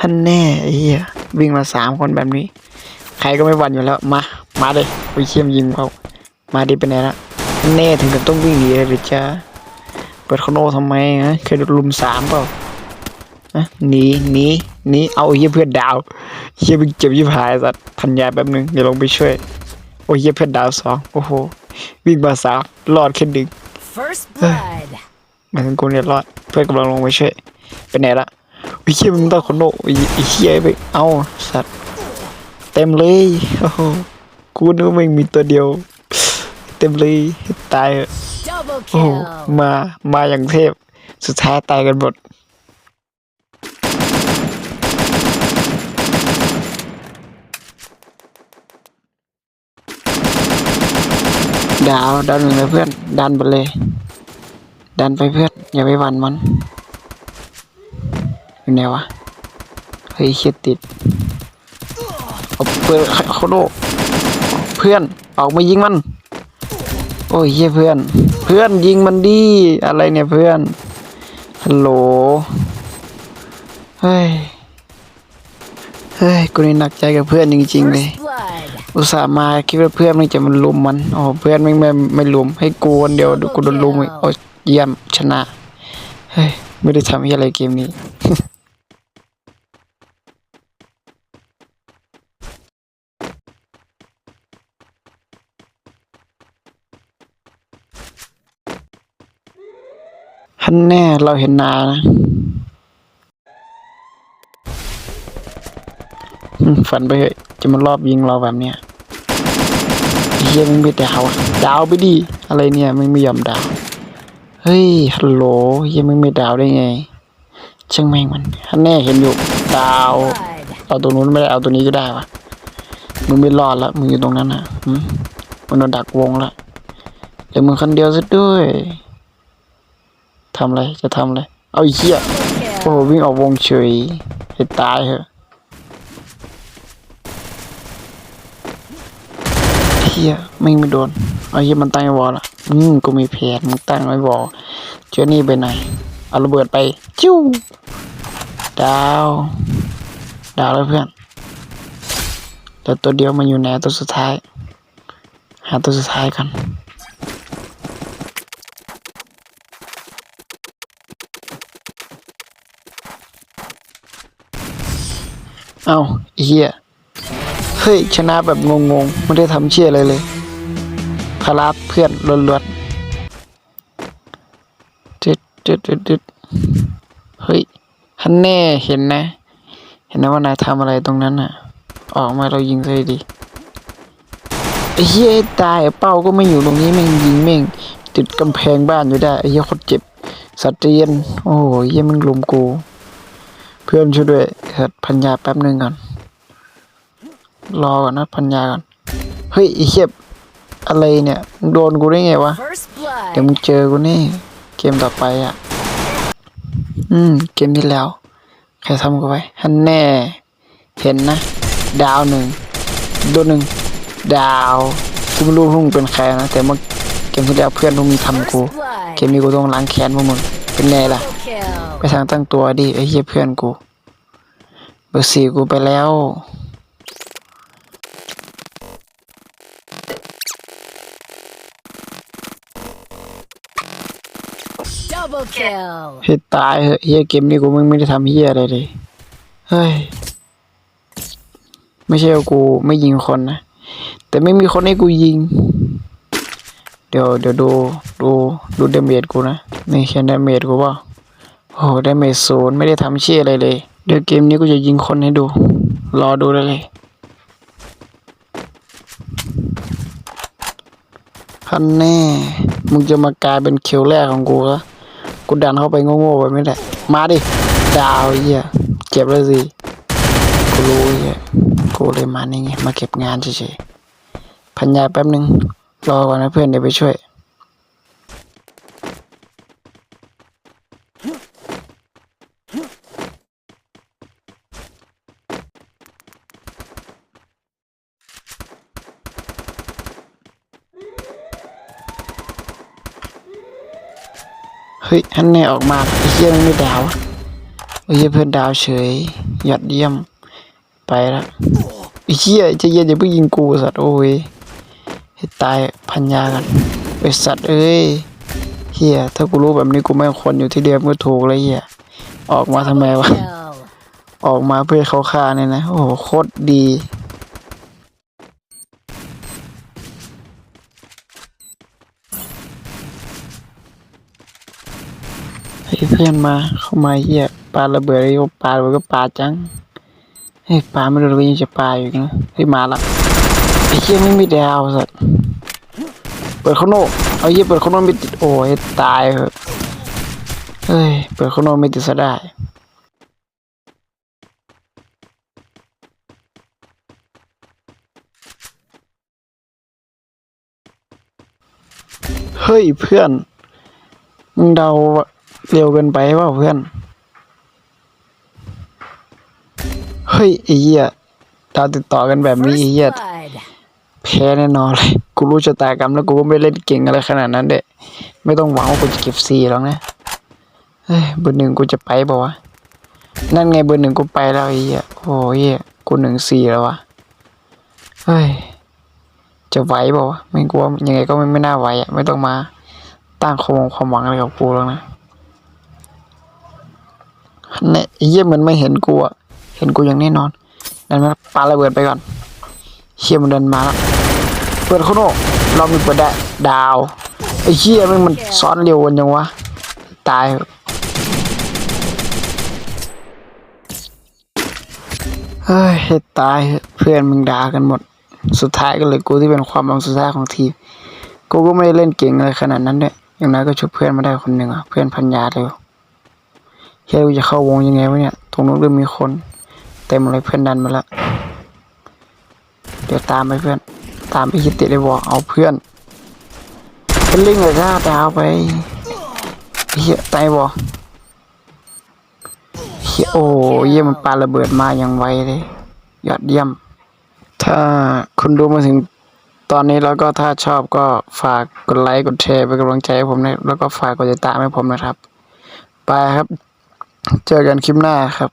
ท่านแน่ไอ้เหี้ยวิ่งมาสามคนแบบนี้ ใครก็ไม่หวั่นอยู่แล้ว มา มาเลยไปเชี่ยมยิงเขามาดิเป็นไงละท่านแน่ถึงกับต้องวิ่งหนีเลยหรือจ้าเปิดคอนโดทำไมฮะเคยโดนลุมสามเปล่าอะหนีหนีหนีเอาไอ้เหี้ยเพื่อนดาวเหี้ยมึงเจ็บยิบหายสัตว์พันยาแป๊บนึงเดี๋ยวลงไปช่วยโอ้ยเหี้ยเพื่อนดาวสองโอ้โหวิ่งมาสามรอดแค่ดึง First blood. หมายถึงกูเนี่ยรอดเพื่อนกำลังลงไปช่วยเป็นไหนละ วิเชียมึงต้องคนโนไอ้ไอ้เชี่ยไปเอาสัตว์เต็มเลยโอ้โหกูนึกว่ามึงมีตัวเดียว เต็มเลยตายเถอะ Double โอ้โห kill. มามาอย่างเทพสุดท้ายตายกันหมดดาวดาวหนึ่งเลยเพื่อน ดันไปเลย ดันไปเพื่อน อย่าไปหวั่นมัน อยู่ไหนวะ เฮ้ยเคียติดเอาเปิดเขาโดเพื่อนออกมายิงมัน โอ้ยเฮียเพื่อน เพื่อนยิงมันดีอะไรเนี่ยเพื่อนฮัลโหลเฮ้ยเฮ้ยกูนี่หนักใจกับเพื่อนจริงๆเลย First blood. อุตส่าห์มาคิดว่าเพื่อนมันจะมันลุมมันอ๋อเพื่อนไม่ไม่ไม่ลุมให้กูคนเดียวกูโดนลุมอีกโอ้ยเยี่ยมชนะเฮ้ยไม่ได้ทำอะไรเกมนี้ ฮันแน่เราเห็นนานะ ฝันไปเถอะจะมารอบยิงเราแบบเนี้ยเฮียมึงไม่ดาวดาวไปดิอะไรเนี่ยมึงไม่ยอมดาว เฮ้ยฮัลโหลเฮียมึงไม่ดาวได้ไงช่างแม่งมันฮันแน่เห็นอยู่ดาวเอาตัวนู้นไม่ได้เอาตัวนี้ก็ได้วะมึงไม่รอดละมึงอยู่ตรงนั้นอะมมึงโดนดักวงละเหลือมึงคนเดียวซะด้วย ทำอะไรจะทำอะไรเอาไอ้เหี้ยโอ้โหวิ่งออกวงเฉยให้ตายเหอะเฮียไม่ไม่โดนเอาเฮียมันตั้งไว้วอละอืมกูมีแผนมึงตั้งไว้วอลเจ้านี่ไปไหนเอาระเบิดไปจิ้วดาวดาวแล้วเพื่อนแต่ตัวเดียวมันอยู่ไหนตัวสุดท้าย หาตัวสุดท้ายกัน เอาไอ้เฮียเฮ้ยชนะแบบงงๆไม่ได้ทำเชี่ยอะไรเลยพาราเพื่อนล้วนๆจึดจึดจึดจึดเฮ้ยฮันแน่เห็นนะ เห็นนะว่านายทำอะไรตรงนั้นน่ะ ออกมาเรายิงเลยดิไอ้เฮียตายเป้าก็ไม่อยู่ตรงนี้แม่งยิงแม่งติดกำแพงบ้านอยู่ได้ไอ้เฮียคตรเจ็บสัตว์เรียนโอ้โหเฮียมึงลุมกู พื่อนช่วยด้วยเถิดพันยาแป๊บหนึ่งก่อน รอก่อนนะพันยาก่อน เฮ้ยไอ้เหี้ยอะไรเนี่ยมึงโดนกูได้ไงวะ First เดี๋ยว blood. มึงเจอกูแนี่ เกมต่อไปอะ อืม เกมที่แล้ว ใครทำกูไว้ฮันแน่ เห็นนะ ดาวหนึ่งโดนหนึ่ง ดาวกูไม่รู้พวกมึงเป็นใครนะ แต่เมื่อเกมที่แล้วเพื่อนพวกมึงทำกู First blood. เกมนี้กูต้องล้างแค้นพวกมึง เป็นไงล่ะ Double kill. ไปทางตั้งตัวดิไอ้เหี้ยเพื่อนกู เบอร์สี่กูไปแล้ว Double kill. ให้ตายเหอะเฮียเกมนี้กูมึงไม่ได้ทำเฮียอะไรเลยเฮ้ยไม่ใช่ว่ากูไม่ยิงคนนะ แต่ไม่มีคนให้กูยิง เดี๋ยวเดี๋ยวดูดูดูเดเมจกูนะ นี่แค่เดเมจกูเปล่า โอ้เดเมจศูนย์ไม่ได้ทำเชี่ยอะไรเลย เดี๋ยวเกมนี้กูจะยิงคนให้ดู รอดูได้เลยคันแน่ มึงจะมากลายเป็นเคิวแรกของกูเหรอกูดันเข้าไปโง่ๆไปไม่ได้ มาดิ ดาวเหี้ยเจ็บแล้วสิ กูรู้ไอ้เหี้ยกูเลยมานี่ไง มาเก็บงานเฉยๆพันยาแป๊บนึง รอก่อนนะเพื่อนเดี๋ยวไปช่วย เฮ้ยฮันแน่ออกมาไอ้เหี้ยมันไม่ดาวไอ้เหี้ยเพื่อนดาวเฉยยอดเยี่ยม ไปละไอ้เหี้ยจะเย็นอย่าเพิ่งยิงกูสัตว์โอ้ยให้ตายพันยากันไอ้สัตว์เอ้ยเหี้ยถ้ากูรู้แบบนี้กูไม่ควรอยู่ที่เดิมก็ถูกเลยเหี้ยออกมาทำไมวะออกมาเพื่อให้เขาฆ่าเนี่ยนะโอ้โหโคตรดี เฮ้เพื่อนมาเข้ามาเฮียปลาระเบิดไอ้โอปาระเบิดก็ปลาจังเฮ้ยปาไม่โดนก็ยังจะปาอยู่อีกนะเฮ้มาละไอ้เฮียไม่มีดาวสัตว์เปิดข้างนอกเอาเฮียเปิดข้างนอกไม่ติดโอ้ยตายเหอะเฮ้ยเปิดข้างนอกไม่ติดซะได้เฮ้ยเพื่อนมึงเดา เร็วเกินไปเปล่าเพื่อน เฮ้ยไอ้เหี้ยดาวติดต่อกันแบบนี้ First ไอ้เหี้ย blood. แพ้แน่นอนเลย กูรู้ชะตากรรมแล้วกูก็ไม่เล่นเก่งอะไรขนาดนั้นเด้ไม่ต้องหวังว่ากูจะเก็บซีหรอกนะ เฮ้ยเบอร์หนึ่งกูจะไปเปล่าวะ นั่นไงเบอร์หนึ่งกูไปแล้วไอ้เหี้ยโอ้ยเหี้ยกูหนึ่งสี่แล้ววะ เฮ้ย จะไหวเปล่าวะ ไม่กลัวยังไงก็ไม่ไม่น่าไหวอะ ไม่ต้องมาตั้งความหวังความหวังอะไรกับกูแล้วนะ เนี่ยเหี้ยเหมือนไม่เห็นกูอะเห็นกูอย่างแน่นอนนั่นมันปาระเบิดไปก่อนเชี่ยมันเดินมาแล้วเปิดข้างนอกเรามีเปิดได้ดาวไอ้เชี่ยมันมันซ้อนเร็วกันยังวะตายเหอะเฮ้ยตายเพื่อนมึงด่ากันหมด สุดท้ายก็เลยกูที่เป็นความหวังสุดท้ายของทีมกูก็ไม่ได้เล่นเก่งอะไรขนาดนั้นด้วยอย่างน้อยก็ช่วยเพื่อนมาได้คนหนึ่งอะเพื่อนพันยาเร็ว เฮ้ยกูจะเข้าวงยังไงวะเนี่ย ตรงนู้นเริ่มมีคน เต็มเลยเพื่อนดันมาแล้วเดี๋ยวตามไปเพื่อน ตามไปฮิตติเลยบอกเอาเพื่อนเป็นลิงเลยจ้าดาวไปเฮียตายบอเฮียโอ้เยี่ยมันปาระเบิดมาอย่างไวเลย ยอดเยี่ยม ถ้าคุณดูมาถึงตอนนี้แล้วก็ถ้าชอบก็ฝากกดไลค์กดแชร์เป็นกำลังใจให้ผมนะแล้วก็ฝากกดติดตามให้ผมนะครับ ไปครับ เจอกันคลิปหน้าครับ